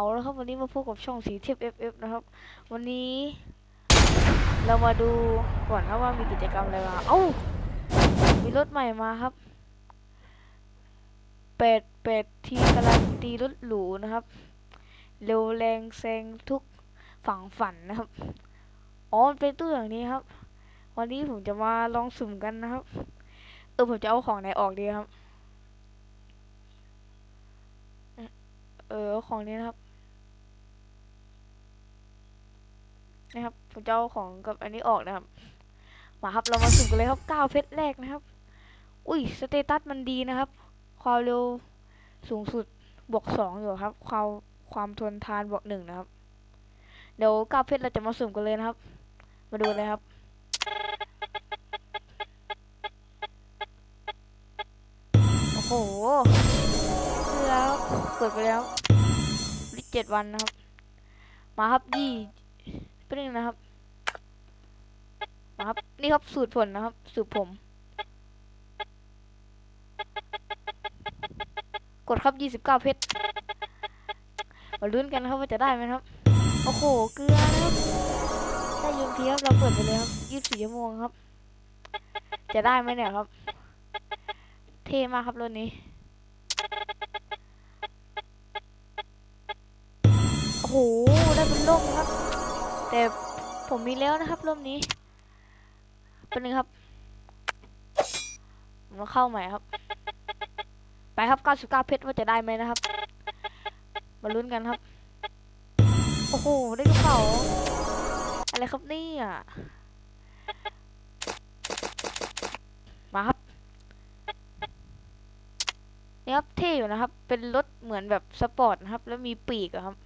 เอาแล้วครับวันนี้มาพบกับช่องสีเทพ FF นะครับ วันนี้เรามาดูก่อนครับว่ามีกิจกรรมอะไรมาเอ้ามีรถใหม่มาครับเป็ดเป็ดทีการันตีรถหรูนะครับ เร็วแรงแซงทุกฝั่งฝันนะครับอ๋อเป็นตู้อย่างนี้ครับ วันนี้ผมจะมาลองสุ่มกันนะครับ เออผมจะเอาของไหนออกดีครับเออของนี้นะครับ นะครับผมจะเอาของกับอันนี้ออกนะครับมาครับเรามาสุ่มกันเลยครับเก้าเพชรแรกนะครับ อุ้ยสเตตัสมันดีนะครับ ความเร็วสูงสุดบวกสองอยู่ครับ ความความทนทานบวกหนึ่งนะครับ เดี๋ยวเก้าเพชรเราจะมาสุ่มกันเลยนะครับ มาดูเลยครับโอ้โหเลือครับเปิดไปแล้วรีเจ็ดวันนะครับ มาครับยี่ เป็นงนะครับมาครับ นี่ครับสูตรผลนะครับ สูตรผม กดครับยี่สิบเก้าเพชรมาลุ้นกันนะครับว่าจะได้ไหมครับ โอ้โห เกลือนะครับได้ยูมพีครับ เราเปิดไปเลยครับยี่สิบสี่ชั่วโมงครับ จะได้ไหมเนี่ยครับ เท่มากครับรถนี้ โอ้โห ได้เป็นร่มครับ แต่ผมมีแล้วนะครับร่มนี้เป็นหนึ่งครับมาเข้าใหม่ครับ ไปครับ 99 เพชรว่าจะได้ไหมนะครับ มาลุ้นกันครับ โอ้โห ได้กระเป๋าอะไรครับนี่ยมาครับ นี่ครับเท่อยู่นะครับ เป็นรถเหมือนแบบสปอร์ตนะครับ แล้วมีปีกอะครับ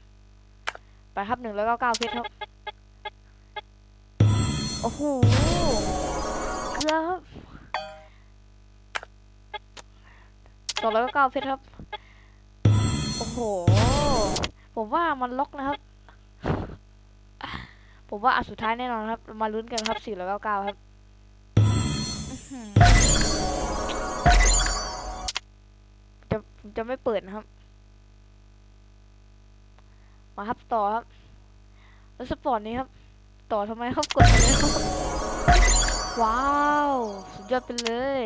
ไปครับหนึ่งร้อยเก้าเก้าเพชรครับ โอ้โหเกลือครับสองร้อยเก้าเก้าเพชรครับ โอ้โห ผมว่ามันล็อกนะครับ ผมว่าอันสุดท้ายแน่นอนครับ มาลุ้นกันครับสี่ร้อยเก้าเก้าครับจะจะไม่เปิดนะครับ มาครับต่อครับ แล้วสปอร์ตนี้ครับ ต่อทำไมครับกดเลยครับว้าว สุดยอดไปเลย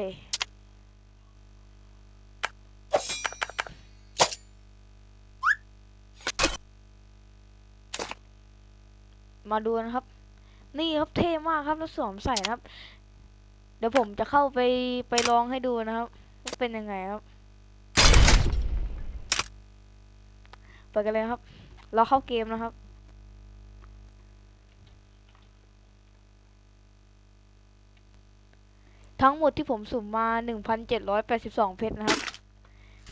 มาดูนะครับ นี่ครับเท่มากครับแล้วสวมใส่นะครับ เดี๋ยวผมจะเข้าไปไปลองให้ดูนะครับว่าเป็นยังไงครับไปกันเลยครับ เราเข้าเกมนะครับ ทั้งหมดที่ผมสุ่มมา 1,782 เพชรนะครับ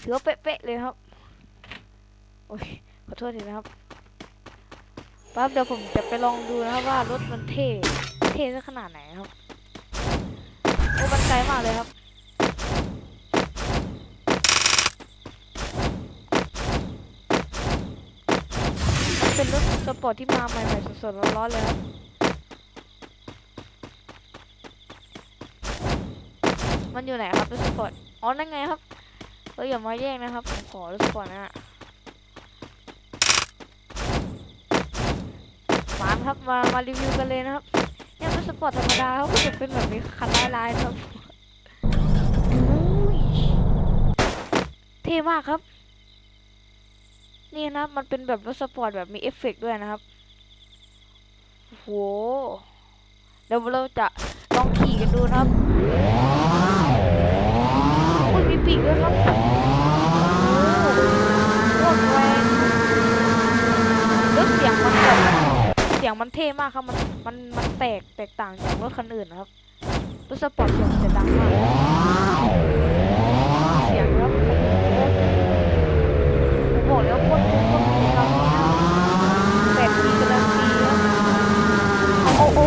ถือว่าเป๊ะๆเลยครับ โอ้ย ขอโทษทีนะครับปั๊บเดี๋ยวผมจะไปลองดูนะครับว่ารถมันเท่ เท่สักขนาดไหนครับ โอ้มันไกลมากเลยครับเป็นรถสปอร์ตที่มาใหม่ๆสดๆร้อนๆเลยครับ มันอยู่ไหนครับรถสปอร์ตอ๋อนั่นไงครับเอ้ยอย่ามาแย่งนะครับผมขอรถสปอร์ตนะฮะมาครับมามารีวิวกันเลยนะครับเนี่ยรถสปอร์ตธรรมดาเขาก็จะเป็นแบบนี้คันลายๆครับเท่มากครับ นี่นะครับมันเป็นแบบรถสปอร์ตแบบมีเอฟเฟกต์ด้วยนะครับโหเดี๋ยวเราจะลองขี่กันดูนะครับ อุ้ยมีปีกด้วยครับโอ้โคตรแรงแล้วเสียงมันแบบเสียงมันเท่มากครับ มันมันมันแตกแตกต่างจากรถคันอื่นนะครับรถสปอร์ตเสียงมันจะดังมากเสียงครับผมบอกแล้วคตรคุ้มกับกิจกรรมนี้นะครับแปดทีกำลังดีครับโอ้โอ้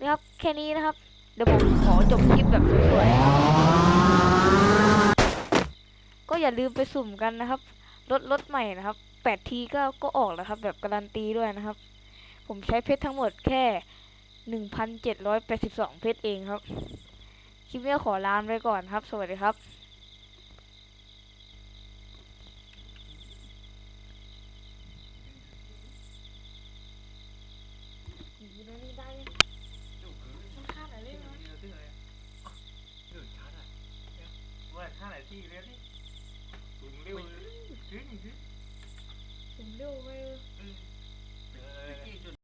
นี่ครับแค่นี้นะครับ เดี๋ยวผมขอจบคลิปแบบสวยๆก็อย่าลืมไปสุ่มกันนะครับรถรถใหม่นะครับ 8ทีก็ก็ออกแล้วครับ แบบการันตีด้วยนะครับ ผมใช้เพชรทั้งหมดแค่ 1,782 เพชรเองครับ คลิปนี้ขอลาไปก่อนครับ สวัสดีครับท่าไหนที่ ผมเร็วไปเออเออ